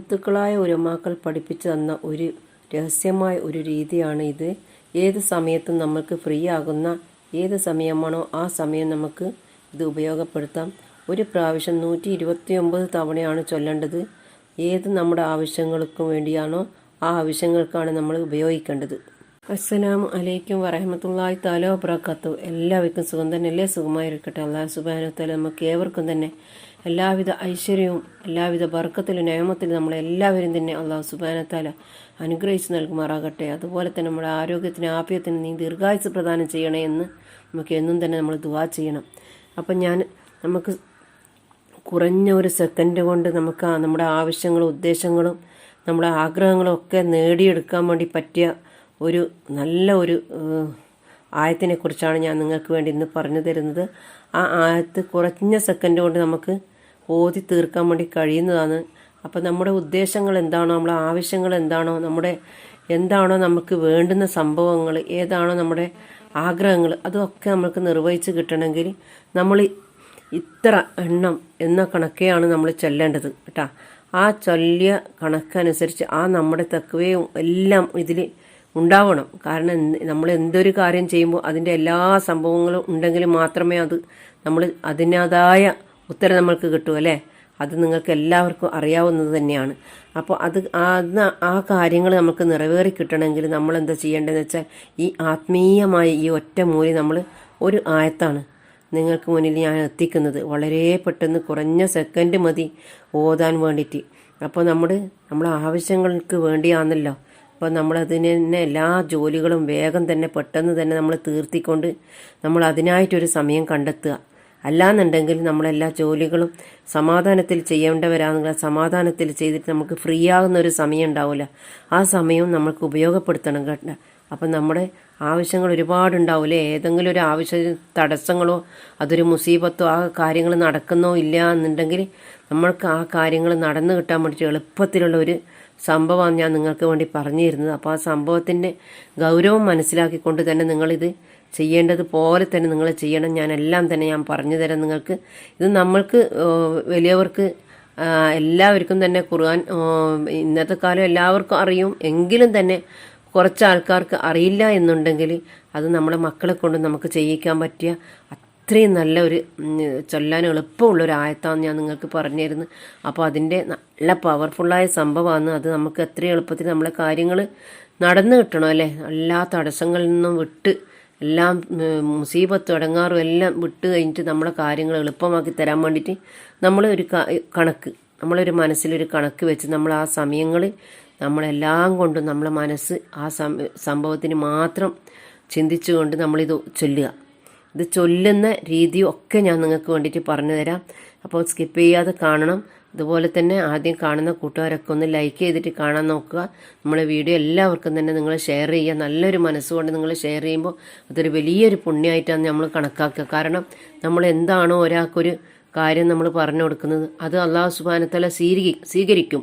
മഹത്തുക്കളായ ഉരമാക്കൾ പഠിപ്പിച്ചു തന്ന ഒരു രഹസ്യമായ ഒരു രീതിയാണ് ഇത്. ഏത് സമയത്തും നമുക്ക് ഫ്രീ ആകുന്ന ഏത് സമയമാണോ ആ സമയം നമുക്ക് ഇത് ഉപയോഗപ്പെടുത്താം. ഒരു പ്രാവശ്യം നൂറ്റി ഇരുപത്തി ഒമ്പത് തവണയാണ് ചൊല്ലേണ്ടത്. ഏത് നമ്മുടെ ആവശ്യങ്ങൾക്കും വേണ്ടിയാണോ ആ ആവശ്യങ്ങൾക്കാണ് നമ്മൾ ഉപയോഗിക്കേണ്ടത്. അസ്സലാമു അലൈക്കും വറഹമത്തല്ലാഹി താലോ വബറകാത്തു എല്ലാവർക്കും സുഖം തന്നെയല്ലേ? സുഖമായിരിക്കട്ടെ. അള്ളാഹു സുബാന താല നമുക്ക് ഏവർക്കും തന്നെ എല്ലാവിധ ഐശ്വര്യവും എല്ലാവിധ ബർക്കത്തിലും നിയമത്തിലും നമ്മളെല്ലാവരും തന്നെ അള്ളാഹു സുബാനത്താല താല അനുഗ്രഹിച്ച് നൽകുമാറാകട്ടെ. അതുപോലെ തന്നെ നമ്മുടെ ആരോഗ്യത്തിന് ആപ്യത്തിന് നീ ദീർഘായുസ് പ്രദാനം ചെയ്യണേ എന്ന് നമുക്ക് എന്നും തന്നെ നമ്മൾ ദുവാ ചെയ്യണം. അപ്പം ഞാൻ നമുക്ക് കുറഞ്ഞ ഒരു സെക്കൻഡ് കൊണ്ട് നമുക്ക് നമ്മുടെ ആവശ്യങ്ങളും ഉദ്ദേശങ്ങളും നമ്മുടെ ആഗ്രഹങ്ങളും ഒക്കെ നേടിയെടുക്കാൻ വേണ്ടി പറ്റിയ ഒരു നല്ല ഒരു ആയത്തിനെ കുറിച്ചാണ് ഞാൻ നിങ്ങൾക്ക് വേണ്ടി ഇന്ന് പറഞ്ഞു തരുന്നത്. ആ ആയത്ത് കുറഞ്ഞ സെക്കൻഡ് കൊണ്ട് നമുക്ക് ഓതി തീർക്കാൻ വേണ്ടി കഴിയുന്നതാണ്. അപ്പം നമ്മുടെ ഉദ്ദേശങ്ങൾ എന്താണോ നമ്മുടെ ആവശ്യങ്ങൾ എന്താണോ നമ്മുടെ എന്താണോ നമുക്ക് വേണ്ടുന്ന സംഭവങ്ങൾ ഏതാണോ നമ്മുടെ ആഗ്രഹങ്ങൾ അതൊക്കെ നമുക്ക് നിർവഹിച്ച് കിട്ടണമെങ്കിൽ നമ്മൾ ഇത്ര എണ്ണം എന്ന കണക്കെയാണ് നമ്മൾ ചൊല്ലേണ്ടത് കേട്ടാ. ആ ചൊല്ലിയ കണക്കനുസരിച്ച് ആ നമ്മുടെ തക്കവയും എല്ലാം ഇതിൽ ഉണ്ടാവണം. കാരണം നമ്മൾ എന്തൊരു കാര്യം ചെയ്യുമ്പോൾ അതിന്റെ എല്ലാ സംഭവങ്ങളും ഉണ്ടെങ്കിൽ മാത്രമേ അത് നമ്മൾ അതിനതായ ഉത്തരം നമ്മൾക്ക് കിട്ടും അല്ലേ? അത് നിങ്ങൾക്ക് എല്ലാവർക്കും അറിയാവുന്നത് തന്നെയാണ്. അപ്പോൾ അത് അന്ന് ആ കാര്യങ്ങൾ നമുക്ക് നിറവേറി കിട്ടണമെങ്കിൽ നമ്മൾ എന്താ ചെയ്യേണ്ടതെന്ന് വെച്ചാൽ ഈ ആത്മീയമായ ഈ ഒറ്റ മൂലി നമ്മൾ ഒരു ആയത്താണ് നിങ്ങൾക്ക് മുന്നിൽ ഞാൻ എത്തിക്കുന്നത്. വളരെ പെട്ടെന്ന് കുറഞ്ഞ സെക്കൻഡ് മതി ഓതാൻ വേണ്ടിയിട്ട്. അപ്പോൾ നമ്മൾ നമ്മുടെ ആവശ്യങ്ങൾക്ക് വേണ്ടിയാണല്ലോ. അപ്പോൾ നമ്മൾ അതിന് തന്നെ എല്ലാ ജോലികളും വേഗം തന്നെ പെട്ടെന്ന് തന്നെ നമ്മൾ തീർത്തിക്കൊണ്ട് നമ്മൾ അതിനായിട്ടൊരു സമയം കണ്ടെത്തുക. അല്ലാന്നുണ്ടെങ്കിൽ നമ്മളെല്ലാ ജോലികളും സമാധാനത്തിൽ ചെയ്യേണ്ടവരാണെങ്കിൽ സമാധാനത്തിൽ ചെയ്തിട്ട് നമുക്ക് ഫ്രീ ആകുന്ന ഒരു സമയം ഉണ്ടാവില്ല ആ സമയവും നമ്മൾക്ക് ഉപയോഗപ്പെടുത്തണം കേട്ടോ. അപ്പം നമ്മുടെ ആവശ്യങ്ങൾ ഒരുപാടുണ്ടാവില്ലേ ഏതെങ്കിലും ഒരു ആവശ്യ തടസ്സങ്ങളോ അതൊരു മുസീബത്തോ ആ കാര്യങ്ങൾ നടക്കുന്നോ ഇല്ല എന്നുണ്ടെങ്കിൽ നമ്മൾക്ക് ആ കാര്യങ്ങൾ നടന്നു കിട്ടാൻ വേണ്ടിയിട്ട് എളുപ്പത്തിലുള്ള ഒരു സംഭവമാണ് ഞാൻ നിങ്ങൾക്ക് വേണ്ടി പറഞ്ഞു തരുന്നത് അപ്പോൾ ആ സംഭവത്തിന്റെ ഗൗരവം മനസ്സിലാക്കിക്കൊണ്ട് തന്നെ നിങ്ങളിത് ചെയ്യേണ്ടത് പോലെ തന്നെ നിങ്ങൾ ചെയ്യണം. ഞാൻ എല്ലാം തന്നെ ഞാൻ പറഞ്ഞു തരാം നിങ്ങൾക്ക്. ഇത് നമ്മൾക്ക് വലിയവർക്ക് എല്ലാവർക്കും തന്നെ ഖുർആൻ ഇന്നത്തെ കാലം എല്ലാവർക്കും അറിയും. എങ്കിലും തന്നെ കുറച്ച് ആൾക്കാർക്ക് അറിയില്ല എന്നുണ്ടെങ്കിൽ അത് നമ്മുടെ മക്കളെ കൊണ്ട് നമുക്ക് ചെയ്യിക്കാൻ പറ്റിയ അത്രയും നല്ല ഒരു ചൊല്ലാൻ എളുപ്പമുള്ള ഒരു ആയത്താണ് ഞാൻ നിങ്ങൾക്ക് പറഞ്ഞു തരുന്നത് അപ്പോൾ അതിന്റെ നല്ല പവർഫുള്ളായ സംഭവമാണ്. അത് നമുക്ക് എത്രയും എളുപ്പത്തിൽ നമ്മളെ കാര്യങ്ങൾ നടന്നു കിട്ടണം അല്ലേ? എല്ലാ തടസ്സങ്ങളിൽ നിന്നും വിട്ട് എല്ലാം മുസീബത്ത് തുടങ്ങാറും എല്ലാം വിട്ട് കഴിഞ്ഞിട്ട് നമ്മളെ കാര്യങ്ങൾ എളുപ്പമാക്കി തരാൻ വേണ്ടിയിട്ട് നമ്മൾ ഒരു കണക്ക് നമ്മളൊരു മനസ്സിലൊരു കണക്ക് വെച്ച് നമ്മൾ ആ സമയങ്ങൾ നമ്മളെല്ലാം കൊണ്ടും നമ്മളെ മനസ്സ് ആ സംഭവത്തിന് മാത്രം ചിന്തിച്ചുകൊണ്ട് നമ്മളിത് ചൊല്ലുക. ഇത് ചൊല്ലുന്ന രീതിയൊക്കെ ഞാൻ നിങ്ങൾക്ക് വേണ്ടിയിട്ട് പറഞ്ഞു തരാം. അപ്പോൾ സ്കിപ്പ് ചെയ്യാതെ കാണണം. അതുപോലെ തന്നെ ആദ്യം കാണുന്ന കൂട്ടുകാരൊക്കെ ഒന്ന് ലൈക്ക് ചെയ്തിട്ട് കാണാൻ നോക്കുക. നമ്മളെ വീഡിയോ എല്ലാവർക്കും തന്നെ നിങ്ങൾ ഷെയർ ചെയ്യുക. നല്ലൊരു മനസ്സുകൊണ്ട് നിങ്ങൾ ഷെയർ ചെയ്യുമ്പോൾ അതൊരു വലിയൊരു പുണ്യമായിട്ടാണ് നമ്മൾ കണക്കാക്കുക. കാരണം നമ്മൾ എന്താണോ ഒരാൾക്കൊരു കാര്യം നമ്മൾ പറഞ്ഞു കൊടുക്കുന്നത് അത് അള്ളാഹു സുബാനത്തല സ്വീകരി സ്വീകരിക്കും.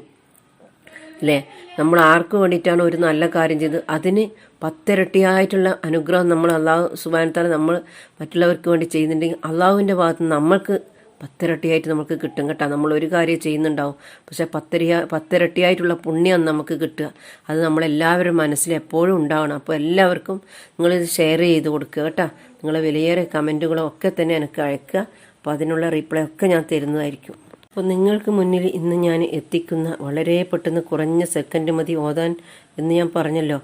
അല്ലേ? നമ്മൾ ആർക്ക് വേണ്ടിയിട്ടാണ് ഒരു നല്ല കാര്യം ചെയ്തത്? അതിന് പത്തിരട്ടിയായിട്ടുള്ള അനുഗ്രഹം നമ്മൾ അള്ളാഹു സുബാനത്തല നമ്മൾ മറ്റുള്ളവർക്ക് വേണ്ടി ചെയ്യുന്നുണ്ടെങ്കിൽ അള്ളാഹുവിന്റെ ഭാഗത്ത് നമ്മൾക്ക് പത്തിരട്ടിയായിട്ട് നമുക്ക് കിട്ടും കേട്ടോ. നമ്മൾ ഒരു കാര്യം ചെയ്യുന്നുണ്ടാവും. പക്ഷെ പത്തരിയ പത്തിരട്ടിയായിട്ടുള്ള പുണ്യം നമുക്ക് കിട്ടുക. അത് നമ്മളെല്ലാവരും മനസ്സിൽ എപ്പോഴും ഉണ്ടാവണം. അപ്പോൾ എല്ലാവർക്കും നിങ്ങളിത് ഷെയർ ചെയ്ത് കൊടുക്കുക കേട്ടോ. നിങ്ങളെ വിലയേറെ കമന്റുകളും ഒക്കെ തന്നെ എനിക്ക് അയക്കുക. അപ്പോൾ അതിനുള്ള റീപ്ലൈ ഒക്കെ ഞാൻ തരുന്നതായിരിക്കും. അപ്പോൾ നിങ്ങൾക്ക് മുന്നിൽ ഇന്ന് ഞാൻ എത്തിക്കുന്ന വളരെ പെട്ടെന്ന് കുറഞ്ഞ സെക്കൻഡ് മതി ഓതാൻ എന്ന് ഞാൻ പറഞ്ഞല്ലോ.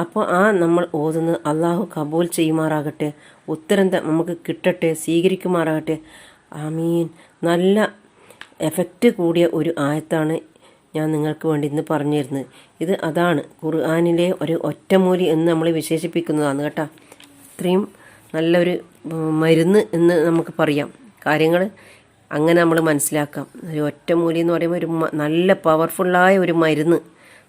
അപ്പോൾ ആ നമ്മൾ ഓതുന്നത് അള്ളാഹു കബൂൽ ചെയ്യുമാറാകട്ടെ. ഉത്തരം നമുക്ക് കിട്ടട്ടെ സ്വീകരിക്കുമാറാകട്ടെ. ആമീൻ. നല്ല എഫക്റ്റ് കൂടിയ ഒരു ആയത്താണ് ഞാൻ നിങ്ങൾക്ക് വേണ്ടി ഇന്ന് പറഞ്ഞു തരുന്നത്. ഇത് അതാണ്. ഖുർആാനിലെ ഒരു ഒറ്റമൂലി എന്ന് നമ്മൾ വിശേഷിപ്പിക്കുന്നതാണ് കേട്ടോ. ഇത്രയും നല്ലൊരു മരുന്ന് എന്ന് നമുക്ക് പറയാം. കാര്യങ്ങൾ അങ്ങനെ നമ്മൾ മനസ്സിലാക്കാം. ഒരു ഒറ്റമൂലി എന്ന് പറയുമ്പോൾ ഒരു നല്ല പവർഫുള്ളായ ഒരു മരുന്ന്.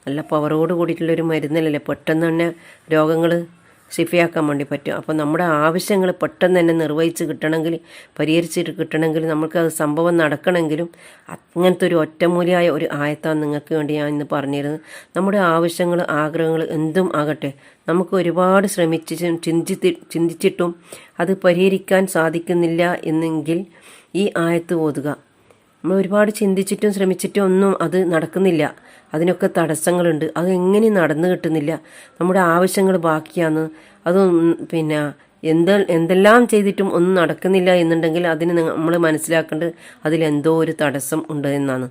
നല്ല പവറോട് കൂടിയിട്ടുള്ള ഒരു മരുന്നല്ലല്ലേ പെട്ടെന്ന് തന്നെ രോഗങ്ങൾ ഷിഫയാക്കാൻ വേണ്ടി പറ്റും. അപ്പോൾ നമ്മുടെ ആവശ്യങ്ങൾ പെട്ടെന്ന് തന്നെ നിർവഹിച്ച് കിട്ടണമെങ്കിൽ പരിഹരിച്ചിട്ട് കിട്ടണമെങ്കിൽ നമുക്ക് അത് സംഭവം നടക്കണമെങ്കിലും അങ്ങനത്തെ ഒരു ഒറ്റമൂലിയായ ഒരു ആയത്താണ് നിങ്ങൾക്ക് വേണ്ടി ഞാൻ ഇന്ന് പറഞ്ഞിരുന്നത്. നമ്മുടെ ആവശ്യങ്ങൾ ആഗ്രഹങ്ങൾ എന്തും ആകട്ടെ നമുക്ക് ഒരുപാട് ശ്രമിച്ച് ചിന്തിച്ച് ചിന്തിച്ചിട്ടും അത് പരിഹരിക്കാൻ സാധിക്കുന്നില്ല എന്നെങ്കിൽ ഈ ആയത്ത് ഓതുക. നമ്മൾ ഒരുപാട് ചിന്തിച്ചിട്ടും ശ്രമിച്ചിട്ടും ഒന്നും അത് നടക്കുന്നില്ല. അതിനൊക്കെ തടസ്സങ്ങളുണ്ട്. അതെങ്ങനെ നടന്നു കിട്ടുന്നില്ല? നമ്മുടെ ആവശ്യങ്ങൾ ബാക്കിയാണ്. അത് പിന്നെ എന്ത് എന്തെല്ലാം ചെയ്തിട്ടും ഒന്നും നടക്കുന്നില്ല എന്നുണ്ടെങ്കിൽ അതിന് നമ്മൾ മനസ്സിലാക്കേണ്ടത് അതിലെന്തോ ഒരു തടസ്സം ഉണ്ട് എന്നാണ്.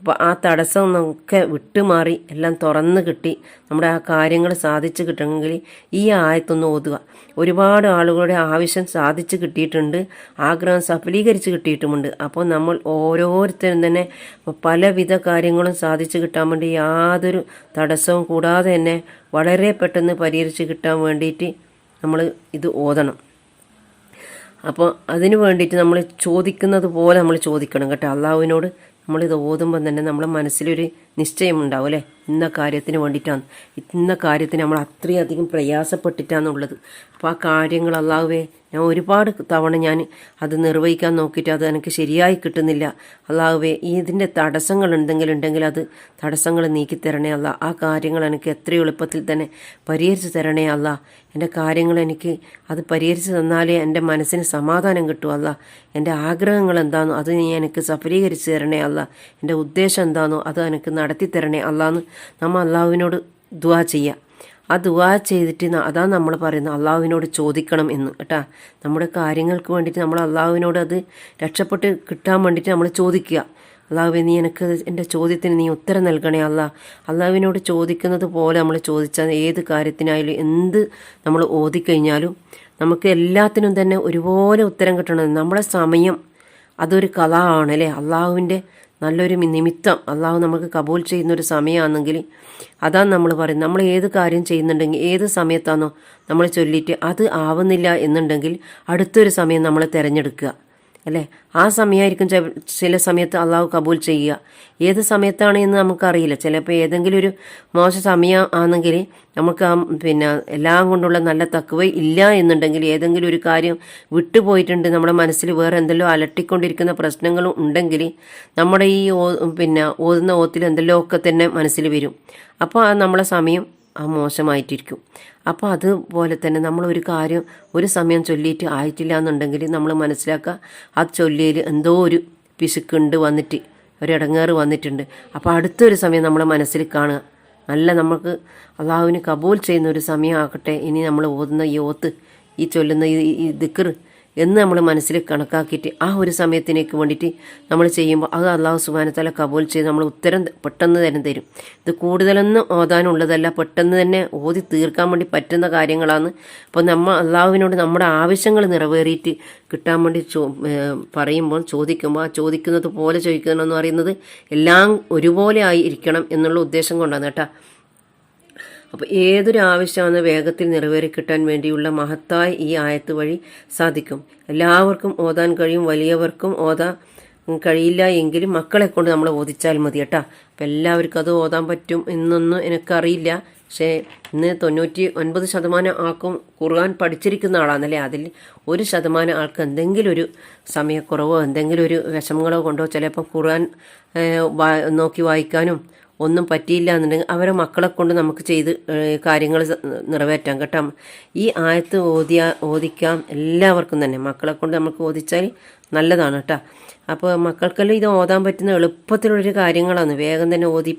അപ്പോൾ ആ തടസ്സം ഒക്കെ വിട്ടുമാറി എല്ലാം തുറന്ന് കിട്ടി. നമ്മുടെ ആ കാര്യങ്ങൾ സാധിച്ചു കിട്ടണമെങ്കിൽ ഈ ആയത്തൊന്ന് ഓതുക. ഒരുപാട് ആളുകളുടെ ആവശ്യം സാധിച്ചു കിട്ടിയിട്ടുണ്ട്. ആഗ്രഹം സഫലീകരിച്ച് കിട്ടിയിട്ടുമുണ്ട്. അപ്പോൾ നമ്മൾ ഓരോരുത്തരും തന്നെ പലവിധ കാര്യങ്ങളും സാധിച്ചു കിട്ടാൻ വേണ്ടി യാതൊരു തടസ്സവും കൂടാതെ തന്നെ വളരെ പെട്ടെന്ന് പരിഹരിച്ച് കിട്ടാൻ വേണ്ടിയിട്ട് നമ്മൾ ഇത് ഓതണം. അപ്പോൾ അതിന് വേണ്ടിയിട്ട് നമ്മൾ ചോദിക്കുന്നത് പോലെ നമ്മൾ ചോദിക്കണം കേട്ടോ. അള്ളാഹുവിനോട് നമ്മളിത് ഓതുമ്പം തന്നെ നമ്മുടെ മനസ്സിലൊരു നിശ്ചയമുണ്ടാവും അല്ലേ? ഇന്ന കാര്യത്തിന് വേണ്ടിയിട്ടാണ്. ഇന്ന കാര്യത്തിന് നമ്മൾ അത്രയധികം പ്രയാസപ്പെട്ടിട്ടാണുള്ളത്. അപ്പോൾ ആ കാര്യങ്ങൾ അള്ളാഹുവേ ഞാൻ ഒരുപാട് തവണ ഞാൻ അത് നിർവഹിക്കാൻ നോക്കിയിട്ട് അത് എനിക്ക് ശരിയായി കിട്ടുന്നില്ല. അള്ളാഹുവേ ഇതിന്റെ തടസ്സങ്ങൾ എന്തെങ്കിലും ഉണ്ടെങ്കിൽ അത് തടസ്സങ്ങൾ നീക്കി തരണേ അല്ല ആ കാര്യങ്ങൾ എനിക്ക് എത്ര എളുപ്പത്തിൽ തന്നെ പരിഹരിച്ച് തരണേ അല്ല എന്റെ കാര്യങ്ങൾ എനിക്ക് അത് പരിഹരിച്ച് തന്നാലേ എന്റെ മനസ്സിന് സമാധാനം കിട്ടൂ അല്ല എന്റെ ആഗ്രഹങ്ങൾ എന്താണോ അത് നീ എനിക്ക് സഫലീകരിച്ച് തരണേ അല്ല എന്റെ ഉദ്ദേശം എന്താണോ അത് എനിക്ക് നടത്തി തരണേ അല്ലാന്ന് നമ്മൾ അള്ളാഹുവിനോട് ദുവാ ചെയ്യുക ആ ദുവാ ചെയ്തിട്ട് അതാണ് നമ്മൾ പറയുന്നത് അള്ളാഹുവിനോട് ചോദിക്കണം എന്ന് കേട്ടാ? നമ്മുടെ കാര്യങ്ങൾക്ക് വേണ്ടിയിട്ട് നമ്മൾ അള്ളാഹുവിനോട് അത് രക്ഷപ്പെട്ട് കിട്ടാൻ വേണ്ടിയിട്ട് നമ്മൾ ചോദിക്കുക. അള്ളാഹുവെ നീ എനിക്ക് എന്റെ ചോദ്യത്തിന് നീ ഉത്തരം നൽകണേ അല്ല. അള്ളാഹുവിനോട് ചോദിക്കുന്നത് പോലെ നമ്മൾ ചോദിച്ചാൽ ഏത് കാര്യത്തിനായാലും എന്ത് നമ്മൾ ഓതിക്കഴിഞ്ഞാലും നമുക്ക് എല്ലാത്തിനും തന്നെ ഒരുപോലെ ഉത്തരം കിട്ടണം. നമ്മുടെ സമയം അതൊരു കഥ ആണ് അല്ലേ? അള്ളാഹുവിന്റെ നല്ലൊരു നിമിത്തം അള്ളാഹു നമുക്ക് കബൂൽ ചെയ്യുന്ന ഒരു സമയമാണെങ്കിൽ അതാണ് നമ്മൾ പറയുന്നത്. നമ്മൾ ഏത് കാര്യം ചെയ്യുന്നുണ്ടെങ്കിൽ ഏത് സമയത്താണോ നമ്മൾ ചൊല്ലിയിട്ട് അത് ആവുന്നില്ല എന്നുണ്ടെങ്കിൽ അടുത്തൊരു സമയം നമ്മൾ തിരഞ്ഞെടുക്കുക. അല്ലേ? ആ സമയമായിരിക്കും ചില സമയത്ത് അള്ളാഹു കബൂൽ ചെയ്യുക. ഏത് സമയത്താണ് എന്ന് നമുക്കറിയില്ല. ചിലപ്പോൾ ഏതെങ്കിലും ഒരു മോശ സമയം ആണെങ്കിൽ നമുക്ക് ആ പിന്നെ എല്ലാം കൊണ്ടുള്ള നല്ല തക്കുവ ഇല്ല എന്നുണ്ടെങ്കിൽ ഏതെങ്കിലും ഒരു കാര്യം വിട്ടുപോയിട്ടുണ്ട് നമ്മുടെ മനസ്സിൽ വേറെ എന്തെല്ലോ അലട്ടിക്കൊണ്ടിരിക്കുന്ന പ്രശ്നങ്ങളും ഉണ്ടെങ്കിൽ നമ്മുടെ ഈ പിന്നെ ഓതുന്ന ഓത്തിൽ എന്തെല്ലോ ഒക്കെ തന്നെ മനസ്സിൽ വരും. അപ്പോൾ ആ നമ്മളെ സമയം മോശമായിട്ടിരിക്കും. അപ്പോൾ അതുപോലെ തന്നെ നമ്മൾ ഒരു കാര്യം ഒരു സമയം ചൊല്ലിയിട്ട് ആയിട്ടില്ല എന്നുണ്ടെങ്കിൽ നമ്മൾ മനസ്സിലാക്കുക ആ ചൊല്ലിയിൽ എന്തോ ഒരു പിശുക്കുണ്ട് വന്നിട്ട് ഒരു ഇടങ്ങേറ് വന്നിട്ടുണ്ട്. അപ്പോൾ അടുത്തൊരു സമയം നമ്മളെ മനസ്സിൽ കാണുക. നല്ല നമുക്ക് അള്ളാഹുവിന് കബൂൽ ചെയ്യുന്ന ഒരു സമയമാകട്ടെ ഇനി നമ്മൾ ഓതുന്ന ഈ ഓത്ത് ഈ ചൊല്ലുന്ന ഈ ഈ ദിക്കർ എന്ന് നമ്മൾ മനസ്സിൽ കണക്കാക്കിയിട്ട് ആ ഒരു സമയത്തിനേക്ക് വേണ്ടിയിട്ട് നമ്മൾ ചെയ്യുമ്പോൾ അത് അള്ളാഹു സുബാനത്തല കബൂൽ ചെയ്ത് നമ്മൾ ഉത്തരം പെട്ടെന്ന് തന്നെ തരും. ഇത് കൂടുതലൊന്നും ഓതാനുള്ളതല്ല പെട്ടെന്ന് തന്നെ ഓതി തീർക്കാൻ വേണ്ടി പറ്റുന്ന കാര്യങ്ങളാണ്. അപ്പോൾ നമ്മൾ അള്ളാഹുവിനോട് നമ്മുടെ ആവശ്യങ്ങൾ നിറവേറിയിട്ട് കിട്ടാൻ വേണ്ടി ചോ പറയുമ്പോൾ ചോദിക്കുമ്പോൾ ആ ചോദിക്കുന്നത് പോലെ ചോദിക്കണമെന്ന് പറയുന്നത് എല്ലാം ഒരുപോലെ ആയിരിക്കണം എന്നുള്ള ഉദ്ദേശം കൊണ്ടാണ് കേട്ടോ. അപ്പോൾ ഏതൊരു ആവശ്യമാണ് വേഗത്തിൽ നിറവേറിക്കിട്ടാൻ വേണ്ടിയുള്ള മഹത്തായ ഈ ആയത്ത് വഴി സാധിക്കും. എല്ലാവർക്കും ഓതാൻ കഴിയും വലിയവർക്കും ഓതാ കഴിയില്ല എങ്കിലും മക്കളെ കൊണ്ട് നമ്മൾ ഓദിച്ചാൽ മതി കേട്ടാ. അപ്പം എല്ലാവർക്കും അത് ഓതാൻ പറ്റും എന്നൊന്നും എനിക്കറിയില്ല. പക്ഷേ ഇന്ന് തൊണ്ണൂറ്റി ഒൻപത് ശതമാനം ആൾക്കും ഖുർആൻ പഠിച്ചിരിക്കുന്ന ആളാണല്ലേ? അതിൽ ഒരു ശതമാനം ആൾക്ക് എന്തെങ്കിലും ഒരു സമയക്കുറവോ എന്തെങ്കിലും ഒരു വിഷമങ്ങളോ കൊണ്ടോ ചിലപ്പോൾ ഖുർആൻ നോക്കി വായിക്കാനും ഒന്നും പറ്റിയില്ല എന്നുണ്ടെങ്കിൽ അവരെ മക്കളെ കൊണ്ട് നമുക്ക് ചെയ്ത് കാര്യങ്ങൾ നിറവേറ്റാം കേട്ടോ. ഈ ആയത്ത് ഓതിയാ ഓദിക്കാം എല്ലാവർക്കും തന്നെ. മക്കളെ കൊണ്ട് നമുക്ക് ഓദിച്ചാൽ നല്ലതാണ് കേട്ടോ. അപ്പോൾ മക്കൾക്കെല്ലാം ഇത് ഓതാൻ പറ്റുന്ന എളുപ്പത്തിലുള്ളൊരു കാര്യങ്ങളാണ്. വേഗം തന്നെ ഓതി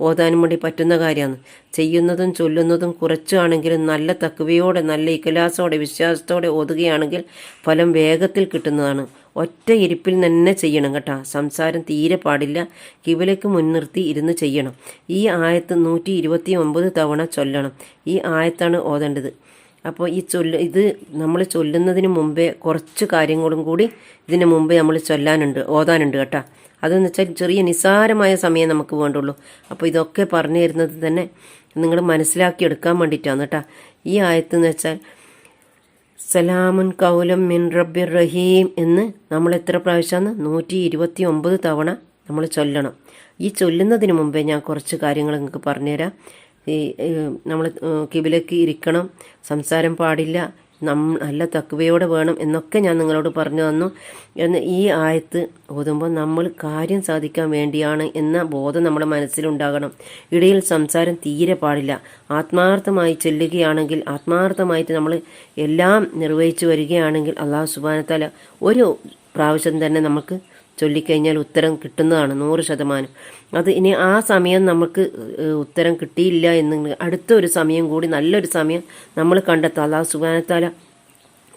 ഓതാനും വേണ്ടി പറ്റുന്ന കാര്യമാണ്. ചെയ്യുന്നതും ചൊല്ലുന്നതും കുറച്ചാണെങ്കിലും നല്ല തക്കുവയോടെ നല്ല ഇക്കലാസോടെ വിശ്വാസത്തോടെ ഓതുകയാണെങ്കിൽ ഫലം വേഗത്തിൽ കിട്ടുന്നതാണ്. ഒറ്റ ഇരിപ്പിൽ തന്നെ ചെയ്യണം കേട്ടോ. സംസാരം തീരെ പാടില്ല. കിവിലേക്ക് മുൻനിർത്തി ഇരുന്ന് ചെയ്യണം. ഈ ആയത്ത് നൂറ്റി ഇരുപത്തി ഒമ്പത് തവണ ചൊല്ലണം. ഈ ആയത്താണ് ഓതേണ്ടത്. അപ്പോൾ ഈ ചൊല്ല് ഇത് നമ്മൾ ചൊല്ലുന്നതിന് മുമ്പേ കുറച്ച് കാര്യങ്ങളും കൂടി ഇതിന് മുമ്പേ നമ്മൾ ചൊല്ലാനുണ്ട് ഓതാനുണ്ട് കേട്ടോ. അതെന്ന് വെച്ചാൽ ചെറിയ നിസ്സാരമായ സമയം നമുക്ക് വേണ്ടുള്ളൂ. അപ്പോൾ ഇതൊക്കെ പറഞ്ഞു തരുന്നത് തന്നെ നിങ്ങൾ മനസ്സിലാക്കി എടുക്കാൻ വേണ്ടിയിട്ടാണ് കേട്ടോ. ഈ ആയത്തെന്ന് വെച്ചാൽ സലാമുൻ കൗലം മിൻ റബ്ബിർ റഹീം എന്ന് നമ്മൾ എത്ര പ്രാവശ്യമാണ്? നൂറ്റി ഇരുപത്തി ഒമ്പത് തവണ നമ്മൾ ചൊല്ലണം. ഈ ചൊല്ലുന്നതിന് മുമ്പേ ഞാൻ കുറച്ച് കാര്യങ്ങൾ നിങ്ങൾക്ക് പറഞ്ഞുതരാം. ഈ നമ്മൾ കിബിലേക്ക് ഇരിക്കണം സംസാരം പാടില്ല നം നല്ല തക്വയോടെ വേണം എന്നൊക്കെ ഞാൻ നിങ്ങളോട് പറഞ്ഞു തന്നു. എന്ന് ഈ ആയത്ത് ഓതുമ്പോൾ നമ്മൾ കാര്യം സാധിക്കാൻ വേണ്ടിയാണ് എന്ന ബോധം നമ്മുടെ മനസ്സിലുണ്ടാകണം. ഇടയിൽ സംസാരം തീരെ പാടില്ല. ആത്മാർത്ഥമായി ചെല്ലുകയാണെങ്കിൽ ആത്മാർത്ഥമായിട്ട് നമ്മൾ എല്ലാം നിർവഹിച്ചു വരികയാണെങ്കിൽ അള്ളാഹു സുബാനത്താല ഒരു പ്രാവശ്യം തന്നെ നമുക്ക് ചൊല്ലിക്കഴിഞ്ഞാൽ ഉത്തരം കിട്ടുന്നതാണ് നൂറ് ശതമാനം. അത് ഇനി ആ സമയം നമുക്ക് ഉത്തരം കിട്ടിയില്ല എന്നുണ്ടെങ്കിൽ അടുത്ത ഒരു സമയം കൂടി നല്ലൊരു സമയം നമ്മൾ കണ്ടെത്താം. അള്ളാഹു സുബാനത്താല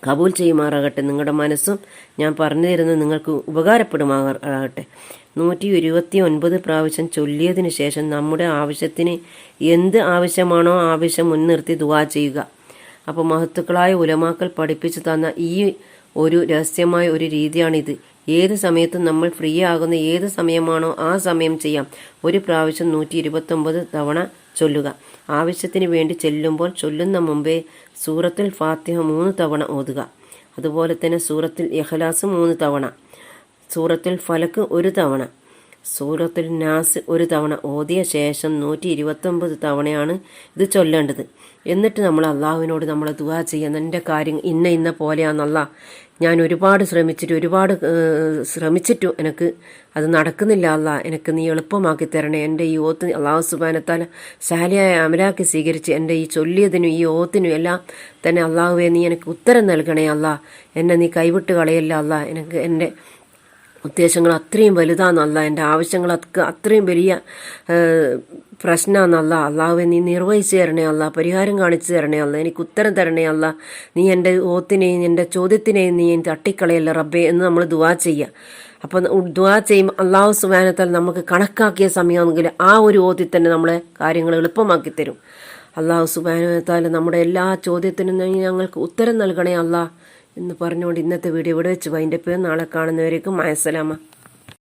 കബൂൽ ചെയ്യുമാറാകട്ടെ. നിങ്ങളുടെ മനസ്സും ഞാൻ പറഞ്ഞു തരുന്നത് നിങ്ങൾക്ക് ഉപകാരപ്പെടുമാറാകട്ടെ. നൂറ്റി ഇരുപത്തി ഒൻപത് പ്രാവശ്യം ചൊല്ലിയതിന് ശേഷം നമ്മുടെ ആവശ്യത്തിന് എന്ത് ആവശ്യമാണോ ആവശ്യം മുൻനിർത്തി ദുവാ ചെയ്യുക. അപ്പോൾ മഹത്തുക്കളായ ഉലമാക്കൾ പഠിപ്പിച്ചു തന്ന ഈ ഒരു രഹസ്യമായ ഒരു രീതിയാണിത്. ഏത് സമയത്തും നമ്മൾ ഫ്രീ ആകുന്ന ഏത് സമയമാണോ ആ സമയം ചെയ്യാം. ഒരു പ്രാവശ്യം നൂറ്റി തവണ ചൊല്ലുക. ആവശ്യത്തിന് വേണ്ടി ചെല്ലുമ്പോൾ ചൊല്ലുന്ന മുമ്പേ സൂറത്തിൽ ഫാത്തിഹ മൂന്ന് തവണ ഓതുക. അതുപോലെ തന്നെ സൂറത്തിൽ ഇഖ്ലാസ് മൂന്ന് തവണ. സൂറത്തിൽ ഫലക്ക് ഒരു തവണ. സൂറത്തുൽ നാസ് ഒരു തവണ ഓതിയ ശേഷം നൂറ്റി ഇരുപത്തൊമ്പത് തവണയാണ് ഇത് ചൊല്ലേണ്ടത്. എന്നിട്ട് നമ്മൾ അള്ളാഹുവിനോട് നമ്മൾ ദുവാ ചെയ്യുന്ന എന്റെ കാര്യം ഇന്ന ഇന്ന പോലെയാണെന്നല്ല ഞാൻ ഒരുപാട് ശ്രമിച്ചിട്ട് ഒരുപാട് ശ്രമിച്ചിട്ടു എനിക്ക് അത് നടക്കുന്നില്ല അല്ല. എനിക്ക് നീ എളുപ്പമാക്കി തരണേ. എന്റെ ഈ ഓത്ത് അള്ളാഹു സുബാനത്താല ശാലിയായ അമലാക്കി സ്വീകരിച്ച് എന്റെ ഈ ചൊല്ലിയതിനും ഈ ഓത്തിനും എല്ലാം തന്നെ അള്ളാഹുവെ നീ എനിക്ക് ഉത്തരം നൽകണേ അല്ല. എന്നെ നീ കൈവിട്ട് കളയല്ല അല്ല. എനിക്ക് എന്റെ ഉദ്ദേശങ്ങൾ അത്രയും വലുതാണെന്നല്ല എന്റെ ആവശ്യങ്ങൾ അത്രയും വലിയ പ്രശ്നമാണെന്നല്ല അള്ളാഹുവെ നീ നിർവഹിച്ചു തരണേ അല്ല പരിഹാരം കാണിച്ചു തരണേ അല്ല എനിക്ക് ഉത്തരം തരണേ അല്ല. നീ എന്റെ ഓത്തിനെയും എന്റെ ചോദ്യത്തിനെയും നീ തട്ടിക്കളയല്ല റബ്ബേ എന്ന് നമ്മൾ ദുവാ ചെയ്യുക അപ്പം ദുവാ ചെയ്യും അള്ളാഹു സുബാനത്താൽ നമുക്ക് കണക്കാക്കിയ സമയമാണെങ്കിൽ ആ ഒരു ഓത്തിൽ തന്നെ നമ്മളെ കാര്യങ്ങൾ എളുപ്പമാക്കി തരും. അള്ളാഹു സുബാനത്താൽ നമ്മുടെ എല്ലാ ചോദ്യത്തിനും ഞങ്ങൾക്ക് ഉത്തരം നൽകണേ അല്ല. എന്ന് പറഞ്ഞുകൊണ്ട് ഇന്നത്തെ വീഡിയോ ഇവിടെ വെച്ച് വൈൻഡപ്പ് നാളെ കാണുന്നവരേക്കും മയസലാമ